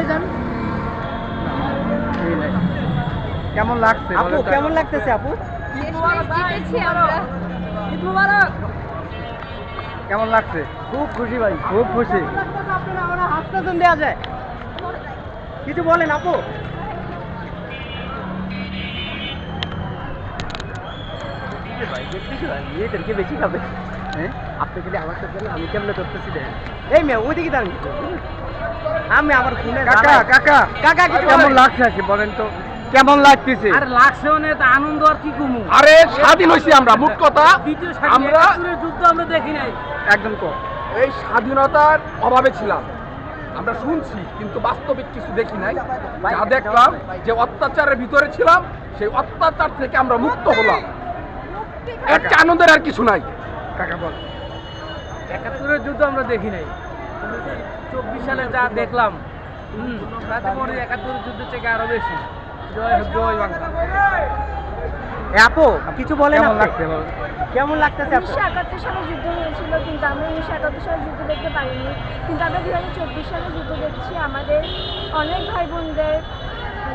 চলে যান। কেমন লাগছে? আপু কেমন লাগতেছে আপু? কেমন লাগছে? খুব খুশি ভাই খুব খুশি। আপনারা? হাসপাতাল দেওয়া যায়। কিছু বলেন আপু। মেয়েদেরকে বেশি খাবে। হ্যাঁ? আপনি যদি আমার সাথে আমি কেমনে করতেছি দেখেন। এই মেয়ে ওইদিকে দাঁড়িয়ে আমি আমার কাকা কাকা। কাকা কিছু কেমন লাগছে আজকে বলেন তো? কেমন লাগতেছে? আর লাগছে অনেক আনন্দ আর কি কমু? আরে স্বাধীন হয়েছি আমরা মোট কথা। আমরা যুদ্ধ আমরা দেখি নাই। একদম কম এই স্বাধীনতার অভাবে ছিলাম। আমরা শুনছি কিন্তু বাস্তবিক কিছু দেখি নাই। যা দেখলাম যে অত্যাচারের ভিতরে ছিলাম সেই অত্যাচার থেকে আমরা মুক্ত হলাম। একটা আনন্দের আর কিছু নাই। কাকা বল। একাত্তরের যুদ্ধ আমরা দেখি নাই। চব্বিশ সালে যা দেখলাম তাতে মনে যুদ্ধের থেকে আরও বেশি। জয় জয় বাংলা। আপু কিছু বলেন কেমন লাগতেছে উনিশশো একাত্তর সালে যুদ্ধ হয়েছিল কিন্তু আমরা উনিশশো একাত্তর সালে যুদ্ধ দেখতে পারিনি কিন্তু আমরা দুই হাজার চব্বিশ সালে যুদ্ধ দেখছি আমাদের অনেক ভাই বোনদের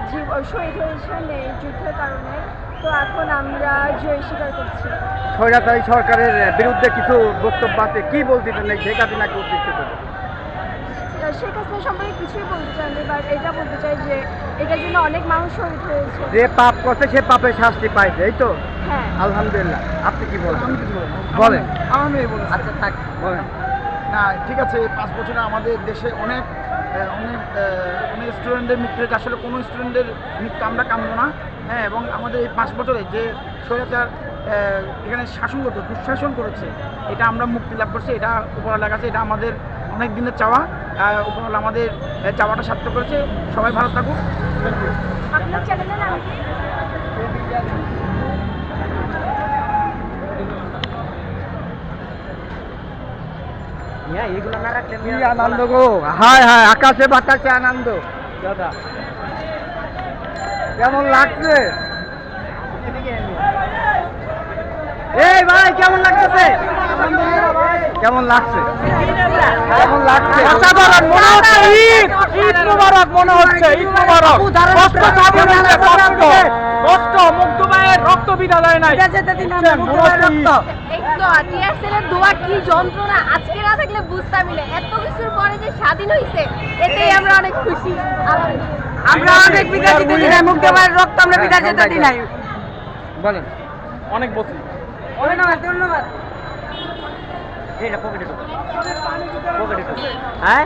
জীব শহীদ হয়েছেন এই যুদ্ধের কারণে। তো এখন আমরা জয় স্বীকার করছি। স্বৈরাচারী সরকারের বিরুদ্ধে কিছু বক্তব্য আছে কি বলতে চান এই শেখ হাসিনাকে উদ্দেশ্য করে শেখ হাসিনা সম্পর্কে কিছুই বলতে চাই বাট এটা বলতে চাই যে এটার জন্য অনেক মানুষ শহীদ হয়েছে। যে পাপ করছে সে পাপের শাস্তি পাইছে এই তো? হ্যাঁ। আলহামদুলিল্লাহ। আপনি কি বলেন? বলেন আমার মেয়ে বলেছে। আচ্ছা থাক বলেন। না ঠিক আছে এই পাঁচ বছরে আমাদের দেশে অনেক অনেক অনেক স্টুডেন্টের মৃত্যু হয়েছে আসলে কোনো স্টুডেন্টের মৃত্যু আমরা কামবো না। হ্যাঁ এবং আমাদের এই পাঁচ বছরে যে স্বৈরাচার এখানে শাসন করতো দুঃশাসন করেছে এটা আমরা মুক্তি লাভ করছি এটা উপরওয়ালার কাছে এটা আমাদের অনেক দিনের চাওয়া। উপরওয়ালা আমাদের চাওয়াটা সার্থক করেছে। সবাই ভালো থাকুক। হ্যাঁ আনন্দ গো? হায় হায় আকাশে বাতাসে আনন্দ। দাদা। কেমন লাগছে? এই ভাই কেমন লাগতেছে? কেমন লাগছে? কেমন লাগছে? অসাধারণ মনে হচ্ছে ঈদ। ঈদ মুবারক মনে হচ্ছে ঈদ মুবারক। কষ্ট সাধন হয়েছে, কষ্ট। রক্ত মুগ্ধ মায়ের রক্ত। বিদা দেয় নাই দোয়া কি যন্ত্রণা? আজকে না থাকলে বুঝতামই না। এত কিছুর পরে যে স্বাধীন হয়েছে এতেই আমরা অনেক খুশি। আমরা অনেক বিদায় দিতে দিই মুক্তি মায়ের রক্ত আমরা বিদায় যেতে দিই নাই। বলেন। অনেক বসি ধন্যবাদ ধন্যবাদ। না পকেটে ঢুকো। পকেটে ঢুকো। হ্যাঁ?